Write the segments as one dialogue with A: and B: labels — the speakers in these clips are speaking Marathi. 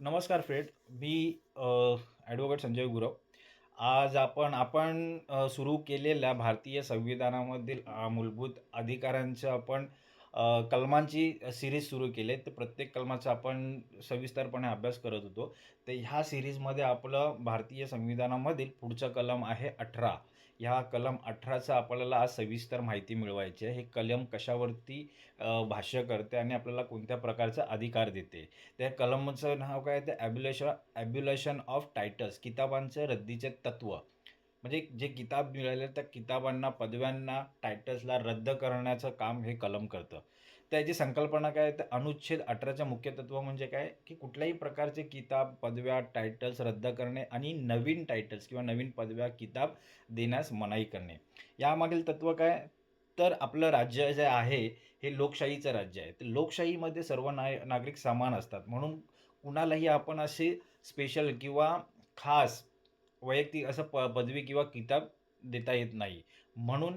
A: नमस्कार फ्रेड मी ॲडव्होकेट संजय गुरव. आज आपण आपण सुरू केलेल्या भारतीय संविधानामधील मूलभूत अधिकारांच्या आपण कलमांची सिरीज सुरू केली आहे. तर प्रत्येक कलमाचा आपण सविस्तरपणे अभ्यास करत होतो. तर ह्या सिरीजमध्ये आपलं भारतीय संविधानामधील पुढचं कलम आहे अठरा. ह्या कलम अठराचं आपल्याला आज सविस्तर माहिती मिळवायची आहे. हे कलम कशावरती भाष्य करते आणि आपल्याला कोणत्या प्रकारचा अधिकार देते? त्या कलमचं नाव काय? ते ॲब्युलेशन ॲब्युलेशन ऑफ टायटल्स किताबांचे रद्दीचे तत्व. म्हणजे जे किताब मिळाले त्या किताबांना पदव्यांना टायटल्सला रद्द करण्याचं काम हे कलम करतं. त्याची संकल्पना काय तर अनुच्छेद अठराचं मुख्य तत्व म्हणजे काय? की कुठल्याही प्रकारचे किताब पदव्या टायटल्स रद्द करणे आणि नवीन टायटल्स किंवा नवीन पदव्या किताब देण्यास मनाई करणे. यामागील तत्व काय? तर आपलं राज्य जे आहे हे लोकशाहीचं राज्य आहे. तर लोकशाहीमध्ये सर्व ना नागरिक समान असतात. म्हणून कुणालाही आपण असे स्पेशल किंवा खास वैयक्तिक असं प पदवी किंवा किताब देता येत नाही. म्हणून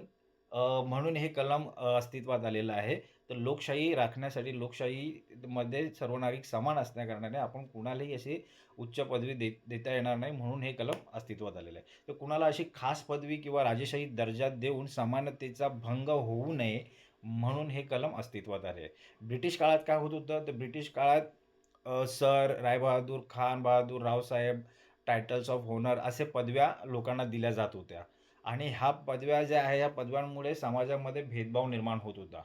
A: म्हणून हे कलम अस्तित्वात आलेलं आहे. तर लोकशाही राखण्यासाठी लोकशाहीमध्ये सर्व नागरिक समान असल्याकारणाने आपण कुणालाही अशी उच्च पदवी दे देता येणार नाही म्हणून हे कलम अस्तित्वात आलेलं आहे. तर कुणाला अशी खास पदवी किंवा राजेशाही दर्जा देऊन समानतेचा भंग होऊ नये म्हणून हे कलम अस्तित्वात आले ब्रिटिश काळात काय होत होतं? तर ब्रिटिश काळात sir Raibahadur Khan Bahadur Raosaheb titles of honour असे पदव्या लोकांना दिल्या जात होत्या. आणि ह्या पदव्या ज्या आहे ह्या पदव्यांमुळे समाजामध्ये भेदभाव निर्माण होत होता.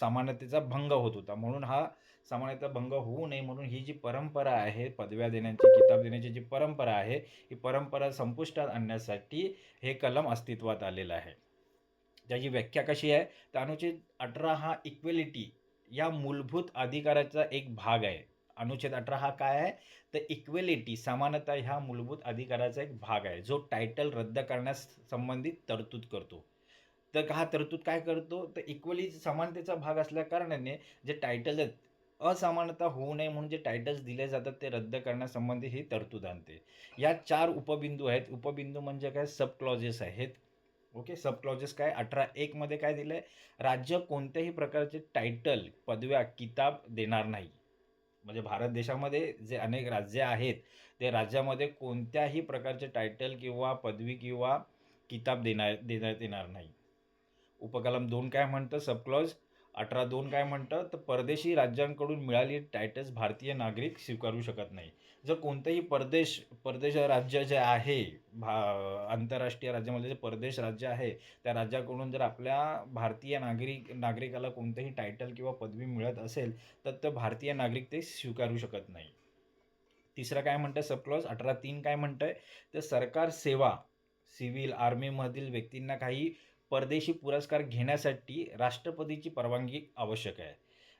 A: समानतेचा भंग होत होता. म्हणून हा समानतेचा भंग होऊ नये म्हणून ही जी परंपरा आहे पदव्या देण्याची किताब देण्याची जी परंपरा आहे ही परंपरा संपुष्टात आणण्यासाठी हे कलम अस्तित्वात आलेलं आहे. त्याची व्याख्या कशी आहे? तर अनुच्छेद अठरा हा इक्वेलिटी या मूलभूत अधिकाराचा एक भाग आहे. अनुच्छेद अठरा हा काय आहे? तर इक्वेलिटी समानता ह्या मूलभूत अधिकाराचा एक भाग आहे जो टायटल रद्द करण्यास संबंधित तरतूद करतो. तर हा तरतूद काय करतो? तर इक्वली समानतेचा भाग असल्या कारणाने जे टायटल आहेत असमानता होऊ नये म्हणून जे टायटल्स दिले जातात ते रद्द करण्यासंबंधी ही तरतूद आणते. या चार उपबिंदू आहेत. उपबिंदू म्हणजे काय? सब क्लॉजेस आहेत. ओके सब क्लॉजेस काय? अठरा एकमध्ये काय दिलं आहे राज्य कोणत्याही प्रकारचे टायटल पदव्या किताब देणार नाही. म्हणजे भारत देशामध्ये जे अनेक राज्य आहेत ते राज्यामध्ये कोणत्याही प्रकारचे टायटल किंवा पदवी किंवा किताब देणार देण्यात येणार नाही. उपकलम दोन काय म्हणतं? सबक्लॉज अठरा दोन काय म्हणतं? तर परदेशी राज्यांकडून मिळाली टायटल्स भारतीय नागरिक स्वीकारू शकत नाही. जर कोणतंही परदेश परदेश राज्य जे आहे भा आंतरराष्ट्रीय राज्यामध्ये जे परदेश राज्य आहे त्या राज्याकडून जर आपल्या भारतीय नागरिक नागरिकाला कोणतंही टायटल किंवा पदवी मिळत असेल तर ते भारतीय नागरिक ते स्वीकारू शकत नाही. तिसरं काय म्हणतं? सबक्लॉज अठरा तीन काय म्हणतंय? तर सरकार सेवा सिव्हिल आर्मीमधील व्यक्तींना काही परदेशी पुरस्कार घेण्यासाठी राष्ट्रपतीची परवानगी आवश्यक आहे.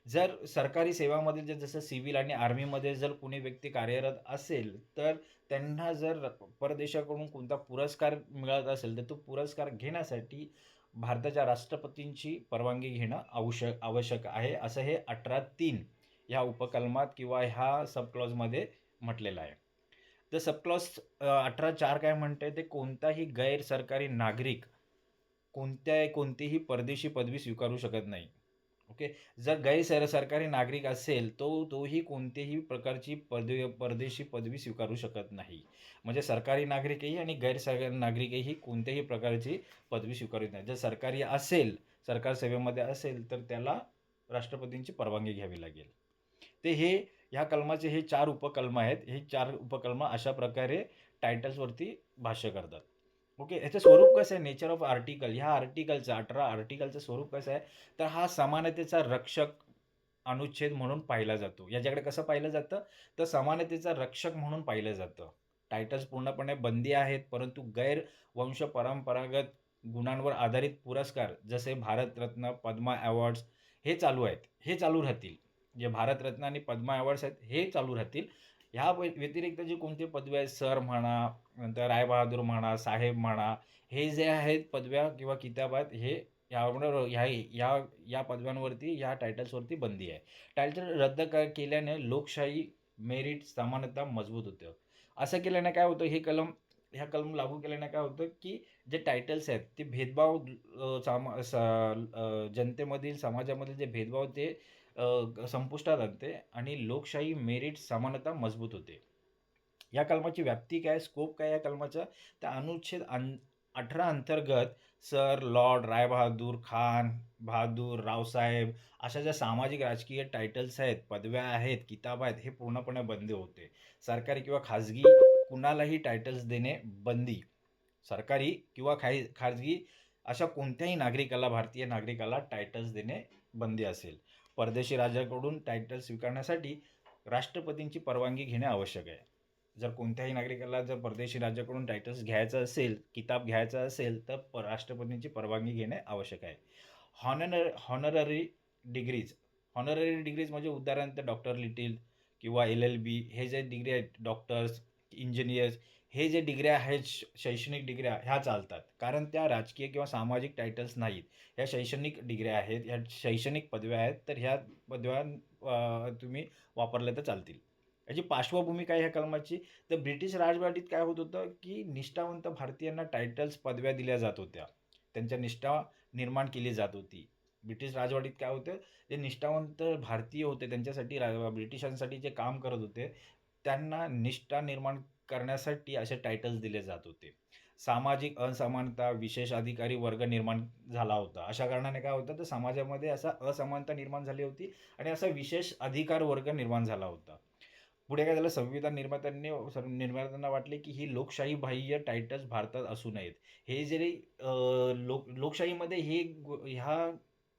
A: जर सरकारी सेवामध्ये जर जसं सिव्हिल आणि आर्मीमध्ये जर कोणी व्यक्ती कार्यरत असेल तर त्यांना जर परदेशाकडून कोणता पुरस्कार मिळत असेल तर तो पुरस्कार घेण्यासाठी भारताच्या राष्ट्रपतींची परवानगी घेणं आवश्यक आवश्यक आहे. असं हे अठरा तीन ह्या उपकलमात किंवा ह्या सबक्लॉजमध्ये म्हटलेलं आहे. तर सबक्लॉज अठरा चार काय म्हणते ते कोणताही गैरसरकारी नागरिक कोणत्या कोणतीही परदेशी पदवी स्वीकारू शकत नाही. ओके जर गैरसर सरकारी नागरिक असेल तो तोही कोणतेही प्रकारची पदवी परदेशी पदवी स्वीकारू शकत नाही. म्हणजे सरकारी नागरिकही आणि गैरसरकारी नागरिकही कोणत्याही प्रकारची पदवी स्वीकारू नाही. जर सरकारी असेल सरकार सेवेमध्ये असेल तर त्याला राष्ट्रपतींची परवानगी घ्यावी लागेल. ते हे ह्या कलमाचे हे चार उपकलम आहेत. हे चार उपकलम अशा प्रकारे टायटल्सवरती भाष्य करतात. ओके याचं स्वरूप कसं आहे? नेचर ऑफ आर्टिकल ह्या आर्टिकलचं अठरा आर्टिकलचं स्वरूप कसं आहे? तर हा समानतेचा रक्षक अनुच्छेद म्हणून पाहिला जातो. याच्याकडे कसं पाहिलं जातं? तर समानतेचा रक्षक म्हणून पाहिलं जातं. टायटल्स पूर्णपणे बंदी आहेत परंतु गैर वंश परंपरागत गुणांवर आधारित पुरस्कार जसे भारतरत्न पद्मा अवॉर्ड्स हे चालू आहेत. हे चालू राहतील. जे भारतरत्न आणि पद्मा अवॉर्ड्स आहेत हे चालू राहतील. ह्या व्यतिरिक्त जे कोणते पदवी आहेत? सर म्हणा नंतर रायबहादूर म्हणा साहेब म्हणा हे जे आहेत पदव्या किंवा किताबात हे यावर ह्या या या पदव्यांवरती ह्या टायटल्सवरती बंदी आहे टायटल रद्द क केल्याने लोकशाही मेरिट समानता मजबूत होतं असं केल्याने काय होतं हे कलम ह्या कलम लागू केल्याने काय होतं की जे टायटल्स आहेत ते भेदभाव सामा स जनतेमधील समाजामधील जे भेदभाव ते संपुष्टात आणते आणि लोकशाही, मेरिट, समानता मजबूत होते. या कलमाची व्याप्ती काय, स्कोप काय या कलमाचा? तर अनुच्छेद अठरा अंतर्गत सर, लॉर्ड, रायबहादूर, खान, बहादूर, रावसाहेब अशा ज्या सामाजिक राजकीय टायटल्स आहेत, पदव्या आहेत, किताब आहेत, हे पूर्णपणे बंद होते. सरकारी किंवा खाजगी कुणालाही टायटल्स देणे बंदी. सरकारी किंवा खाई खाजगी अशा कोणत्याही नागरिकाला, भारतीय नागरिकाला टायटल्स देणे बंदी असेल. परदेशी राजाकडून टायटल स्वीकारण्यासाठी राष्ट्रपतींची परवानगी घेणे आवश्यक आहे. जर कोणत्याही नागरिकाला जर परदेशी राज्याकडून टायटल्स घ्यायचं असेल, किताब घ्यायचा असेल, तर प राष्ट्रपतींची परवानगी घेणे आवश्यक आहे. Honour honorary degrees honorary degrees म्हणजे उदाहरणार्थ डॉक्टर लिटिल किंवा एल-एल-बी हे जे डिग्री आहेत, डॉक्टर्स, इंजिनियर्स हे जे डिग्र्या आहेत, श शैक्षणिक डिग्र्या ह्या चालतात. कारण त्या राजकीय किंवा सामाजिक टायटल्स नाहीत. ह्या शैक्षणिक डिग्र्या आहेत, ह्या शैक्षणिक पदव्या आहेत, तर ह्या पदव्या तुम्ही वापरल्या तर चालतील. याची पार्श्वभूमी काय ह्या कलमाची? तर ब्रिटिश राजवटीत काय होत होतं, की निष्ठावंत भारतीयांना टायटल्स, पदव्या दिल्या जात होत्या. त्यांच्या निष्ठा निर्माण केली जात होती. ब्रिटिश राजवटीत काय होतं, जे निष्ठावंत भारतीय होते त्यांच्यासाठी राज ब्रिटिशांसाठी जे काम करत होते, त्यांना निष्ठा निर्माण करण्यासाठी असे टायटल्स दिले जात होते. सामाजिक असमानता, विशेष अधिकारी वर्ग निर्माण झाला होता. अशा कारणाने काय होतं, तर समाजामध्ये असा असमानता निर्माण झाली होती आणि असा विशेष अधिकार वर्ग निर्माण झाला होता. पुढे काय झालं, संविधान निर्मात्यांनी निर्मात्यांना वाटले, की ही लोकशाही बाह्य टायटल्स भारतात असू नयेत. हे जरी लोक लोकशाहीमध्ये हे ह्या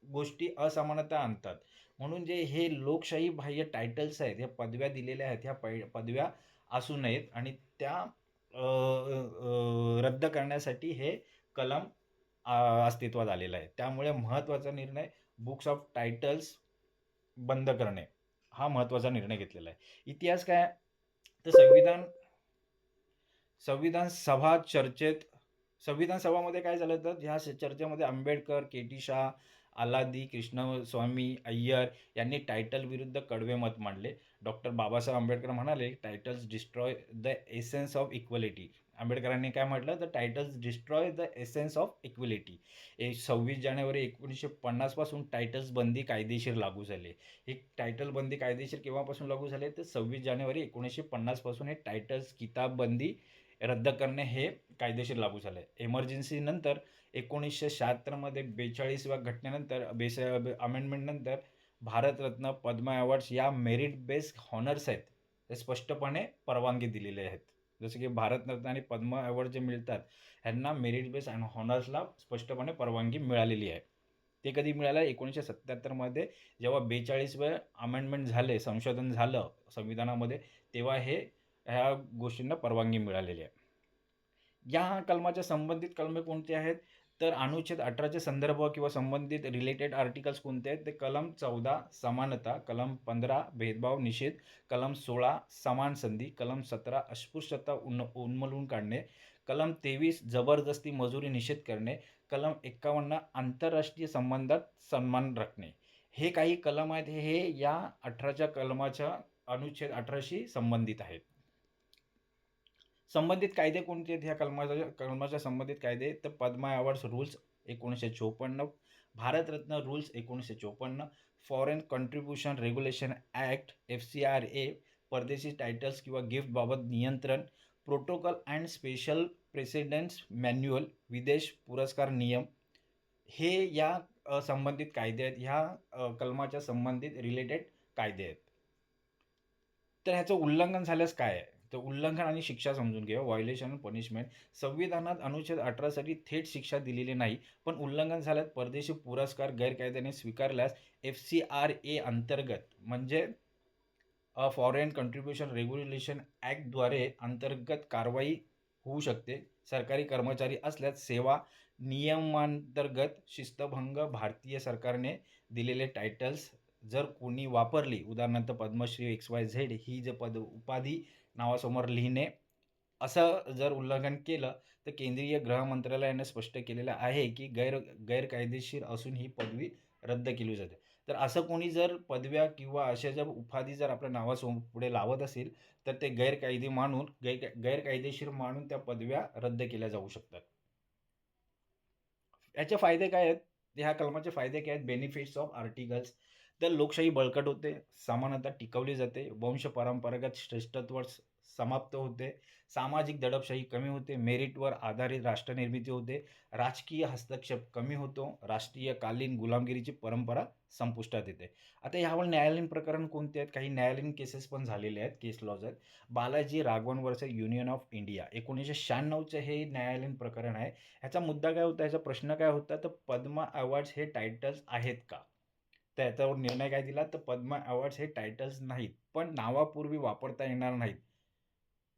A: गोष्टी असमानता आणतात. म्हणून जे हे लोकशाही बाह्य टायटल्स आहेत, ह्या पदव्या दिलेल्या आहेत, ह्या पै पदव्या असू नयेत आणि त्या रद्द करण्यासाठी हे कलम अस्तित्वात आलेलं आहे. त्यामुळे महत्त्वाचा निर्णय बुक्स ऑफ टायटल्स बंद करणे, हा महत्त्वाचा निर्णय घेतलेला आहे. इतिहास काय? तर संविधान संविधान सभा चर्चेत संविधान सभामध्ये काय झालं तर ह्या चर्चेमध्ये आंबेडकर, के.टी. शाह, आलादी, कृष्णस्वामी अय्यर यांनी टायटल विरुद्ध कडवे मत मांडले. डॉक्टर बाबासाहेब आंबेडकर म्हणाले, titles destroy the essence of equality आंबेडकरांनी काय म्हटलं, तर titles destroy the essence of equality ए 26 जानेवारी एकोणीसशे पन्नासपासून टायटल्स बंदी कायदेशीर लागू झाली. हे टायटल बंदी कायदेशीर केव्हापासून लागू झाले तर 26 जानेवारी एकोणीसशे पन्नासपासून हे टायटल्स, किताब बंदी रद्द करणे हे कायदेशीर लागू झालं आहे. इमर्जन्सीनंतर एकोणीसशे शहात्तरमध्ये बेचाळीसव्या घटनेनंतर बेस अमेंडमेंटनंतर भारतरत्न, पद्म अवॉर्ड्स या मेरिट बेस्ड हॉनर्स आहेत, ते स्पष्टपणे परवानगी दिलेले आहेत. जसं की भारतरत्न आणि पद्म अवॉर्ड जे मिळतात, ह्यांना मेरिट बेस अँड हॉनर्सला स्पष्टपणे परवानगी मिळालेली आहे. ते कधी मिळालं? एकोणीसशे सत्त्याहत्तरमध्ये जेव्हा 42वे अमेंडमेंट झाले, संशोधन झालं संविधानामध्ये, तेव्हा हे ह्या गोष्टींना परवानगी मिळालेली आहे. या कलमाच्या संबंधित कलमे कोणती आहेत? तर अनुच्छेद 18 संदर्भ किंवा संबंधित रिलेटेड आर्टिकल्स कोणते आहेत? ते कलम 14 समानता, कलम 15 भेदभाव निषेध, कलम 16 समान संधी, कलम 17 अस्पृश्यता उन्न उन्मलून काढणे, कलम 23 जबरदस्ती मजुरी निषेध करणे, कलम 51 आंतरराष्ट्रीय संबंधात सन्मान राखणे. हे काही कलम आहेत, हे या 18च्या कलमाच्या अनुच्छेद 18शी संबंधित आहेत. संबंधित कायदे कोणते आहेत ह्या कलमाच्या कलमाच्या संबंधित कायदे? तर Padma awards rules 1954, Bharat Ratna rules 1954, foreign contribution regulation act FCRA, परदेशी टायटल्स किंवा गिफ्टबाबत नियंत्रण, protocol and special presidents manual, विदेश पुरस्कार नियम, हे या संबंधित कायदे आहेत. ह्या कलमाच्या संबंधित रिलेटेड कायदे आहेत. तर ह्याचं उल्लंघन झाल्यास काय आहे? तर उल्लंघन आणि शिक्षा समजून घ्या. Violation and punishment. संविधानात अनुच्छेद अठरासाठी थेट शिक्षा दिलेली नाही, पण उल्लंघन झाल्यास परदेशी पुरस्कार गैरकायद्याने स्वीकारल्यास एफ-सी-आर-ए अंतर्गत म्हणजे फॉरेन कंट्रीब्युशन रेग्युलेशन ॲक्टद्वारे अंतर्गत कारवाई होऊ शकते. सरकारी कर्मचारी असल्यास सेवा नियमांतर्गत शिस्तभंग भारतीय सरकारने दिलेले टायटल्स जर कोणी वापरली, उदाहरणार्थ पद्मश्री एक्स-वाय-झेड ही जे पद उपाधी नावासमोर लिहिणे, असं जर उल्लंघन केलं, तर केंद्रीय गृह मंत्रालयाने स्पष्ट केलेलं आहे, की गैर गैरकायदेशीर असून ही पदवी रद्द केली जाते. तर असं कोणी जर पदव्या किंवा अशा जर उपाधी जर आपल्या नावासमोर पुढे लावत असेल, तर ते गैरकायदे मानून गैर गैरकायदेशीर मानून त्या पदव्या रद्द केल्या जाऊ शकतात. याचे फायदे काय आहेत? ह्या कलमाचे फायदे काय आहेत? Benefits of articles. तर लोकशाही बळकट होते समानता टिकवली जाते वंश परंपरागत श्रेष्ठत्व समाप्त होते सामाजिक दडपशाही कमी होते मेरिटवर आधारित राष्ट्रनिर्मिती होते राजकीय हस्तक्षेप कमी होतो राष्ट्रीय कालीन गुलामगिरीची परंपरा संपुष्टात येते. आता ह्यावर न्यायालयीन प्रकरण कोणते आहेत? काही न्यायालयीन केसेस पण झालेले आहेत केस लॉज आहेत. Balaji Raghavan versus union of India एकोणीसशे शहाण्णवचं हे न्यायालयीन प्रकरण आहे. ह्याचा मुद्दा काय होता? ह्याचा प्रश्न काय होता? तर पद्मा अवॉर्ड्स हे टायटल्स आहेत का? तर याच्यावर निर्णय काय दिला? तर पद्मा अवॉर्ड्स हे टायटल्स नाहीत. पण नावापूर्वी वापरता येणार नाहीत.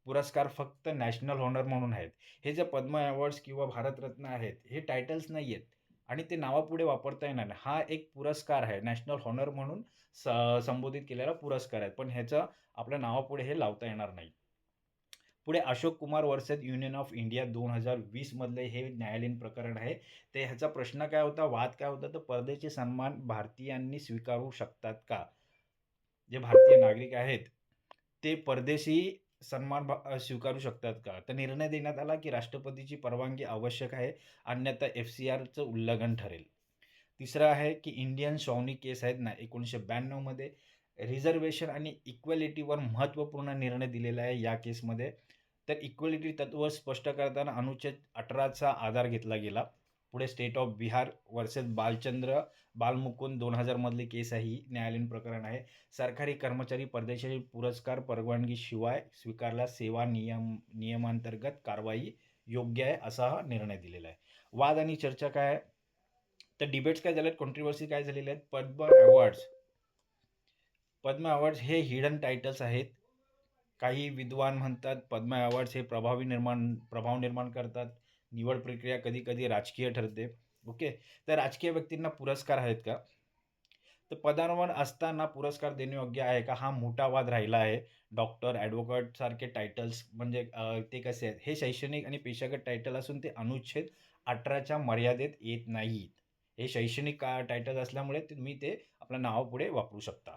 A: पुरस्कार फक्त नॅशनल हॉनर म्हणून आहेत. हे जे पद्मा अवॉर्ड्स किंवा भारतरत्न आहेत हे टायटल्स नाही आहेत आणि ते नावापुढे वापरता येणार नाही. हा एक पुरस्कार आहे. नॅशनल हॉनर म्हणून स संबोधित केलेला पुरस्कार आहे. पण ह्याचं आपल्या नावापुढे हे लावता येणार नाही. पुढे Ashok Kumar versus union of India दोन हजार वीसमधले हे न्यायालयीन प्रकरण आहे. ते ह्याचा प्रश्न काय होता? वाद काय होता? तर परदेशी सन्मान भारतीयांनी स्वीकारू शकतात का? जे भारतीय नागरिक आहेत ते परदेशी सन्मान स्वीकारू शकतात का? तर निर्णय देण्यात आला की राष्ट्रपतीची परवानगी आवश्यक आहे अन्यथा एफ सी आरचं उल्लंघन ठरेल. तिसरं आहे की इंडियन शॉवनी केस आहेत ना एकोणीसशे ब्याण्णवमध्ये. रिझर्वेशन आणि इक्वॅलिटीवर महत्त्वपूर्ण निर्णय दिलेला आहे या केसमध्ये. तर इक्वलिटी तत्व स्पष्ट करताना अनुच्छेद अठराचा आधार घेतला गेला. पुढे state of Bihar versus Balchandra Balmukund दोन हजारमधली केस आहे. ही न्यायालयीन प्रकरण आहे. सरकारी कर्मचारी परदेशातील पुरस्कार परवानगीशिवाय स्वीकारला सेवा नियम नियमांतर्गत कारवाई योग्य आहे असा हा निर्णय दिलेला आहे. वाद आणि चर्चा काय आहे? तर डिबेट्स काय झाल्यात कॉन्ट्रोवर्सी काय झालेले आहेत? पद्म अवॉर्ड्स पद्म अवॉर्ड्स हे हिडन टायटल्स आहेत. काही विद्वान म्हणतात पद्म अवॉर्ड्स हे प्रभावी निर्माण प्रभाव निर्माण करतात. निवड प्रक्रिया कधी कधी राजकीय ठरते. ओके? तर राजकीय व्यक्तींना पुरस्कार आहेत का? तर पदांवर असताना पुरस्कार देणे योग्य आहे का? हा मोठा वाद राहिला आहे. डॉक्टर ॲडव्होकेट सारखे टायटल्स म्हणजे ते कसे आहेत? हे शैक्षणिक आणि पेशागत टायटल असून ते अनुच्छेद अठराच्या मर्यादेत येत नाहीत. हे शैक्षणिक का टायटल असल्यामुळे तुम्ही ते आपलं नाव पुढे वापरू शकता.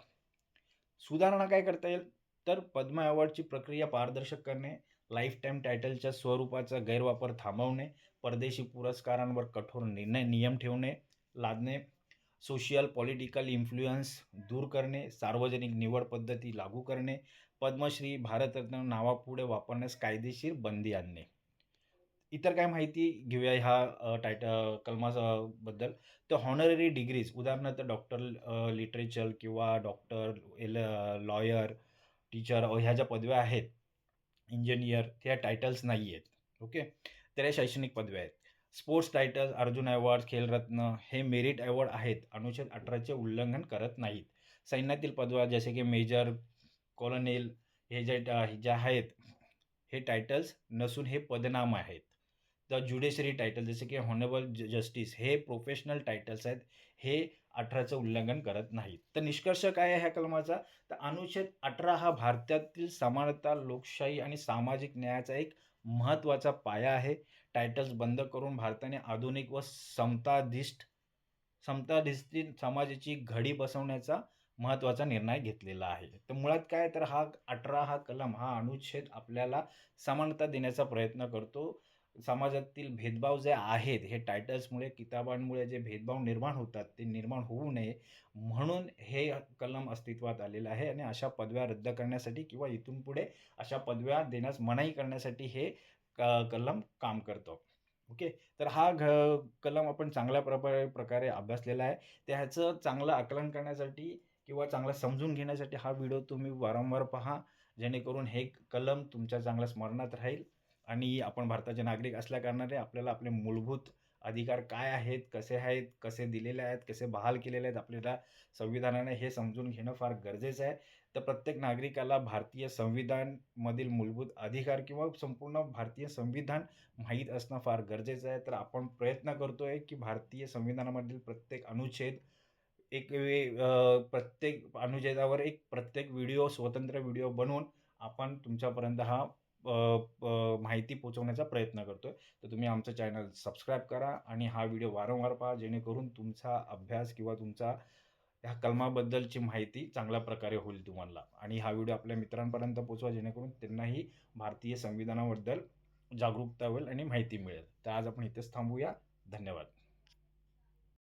A: सुधारणा काय करता येईल? तर पद्म अवॉर्डची प्रक्रिया पारदर्शक करणे लाईफ टाईम टायटलच्या स्वरूपाचा गैरवापर थांबवणे परदेशी पुरस्कारांवर कठोर निर्णय नियम ठेवणे लादणे सोशियल पॉलिटिकल इन्फ्लुएन्स दूर करणे सार्वजनिक निवड पद्धती लागू करणे पद्मश्री भारतरत्न नावापुढे वापरण्यास कायदेशीर बंदी आणणे. इतर काय माहिती घेऊया ह्या टायट कलमाबद्दल? तर हॉनररी डिग्रीज उदाहरणार्थ डॉक्टर लिटरेचर किंवा डॉक्टर एल लॉयर टीचर ह्या ज्या पदव्या आहेत इंजिनियर त्या टायटल्स नाही आहेत ओके तर या शैक्षणिक पदव्या आहेत. Sports title Arjun award Khel Ratna हे मेरिट अवॉर्ड आहेत. अनुच्छेद अठराचे उल्लंघन करत नाहीत. सैन्यातील पदव्या जसे की मेजर कॉलोनेल हे जे ज्या आहेत हे टायटल्स नसून हे पदनाम आहेत. तर ज्युडिशरी टायटल जसे की हॉनेबल जस्टिस हे प्रोफेशनल टायटल्स आहेत. हे अठराचं उल्लंघन करत नाहीत. तर निष्कर्ष काय आहे ह्या कलमाचा? तर अनुच्छेद अठरा हा भारतातील समानता लोकशाही आणि सामाजिक न्यायाचा एक महत्त्वाचा पाया आहे. टायटल्स बंद करून भारताने आधुनिक व समताधिष्ठ समताधिष्ठित समाजाची घडी बसवण्याचा महत्त्वाचा निर्णय घेतलेला आहे. तर मुळात काय? तर हा अठरा हा कलम हा अनुच्छेद आपल्याला समानता देण्याचा प्रयत्न करतो. समाजातील भेदभाव जे आहेत हे टायटल्समुळे किताबांमुळे जे भेदभाव निर्माण होतात ते निर्माण होऊ नये म्हणून हे कलम अस्तित्वात आलेलं आहे आणि अशा पदव्या रद्द करण्यासाठी किंवा इथून पुढे अशा पदव्या देण्यास मनाई करण्यासाठी हे क कलम काम करतो. ओके? तर हा घ कलम आपण चांगल्या प्रकारे प्रकारे अभ्यासलेला आहे. त्याचं ह्याचं चांगलं आकलन करण्यासाठी किंवा चांगलं समजून घेण्यासाठी हा व्हिडिओ तुम्ही वारंवार पहा. जेणेकरून हे कलम तुमच्या चांगल्या स्मरणात राहील. आणि आपण भारताचे नागरिक असल्याकारणाने आपल्याला आपले मूलभूत अधिकार काय आहेत कसे आहेत कसे दिलेले आहेत कसे बहाल केलेले आहेत आपल्याला संविधानाने हे समजून घेणं फार गरजेचं आहे. तर प्रत्येक नागरिकाला भारतीय संविधानमधील मूलभूत अधिकार किंवा संपूर्ण भारतीय संविधान माहीत असणं फार गरजेचं आहे. तर आपण प्रयत्न करतो आहे की भारतीय संविधानामधील प्रत्येक अनुच्छेद एक वे प्रत्येक अनुच्छेदावर एक प्रत्येक व्हिडिओ स्वतंत्र व्हिडिओ बनवून आपण तुमच्यापर्यंत हा माहिती पोहोचवण्याचा प्रयत्न करतो आहे तर तुम्ही आमचं चॅनल सबस्क्राईब करा आणि हा व्हिडिओ वारंवार पहा जेणेकरून तुमचा अभ्यास किंवा तुमचा ह्या कलमाबद्दलची माहिती चांगल्या प्रकारे होईल तुम्हाला. आणि हा व्हिडिओ आपल्या मित्रांपर्यंत पोचवा जेणेकरून त्यांनाही भारतीय संविधानाबद्दल जागरूकता होईल आणि माहिती मिळेल. तर आज आपण इथेच थांबूया. धन्यवाद.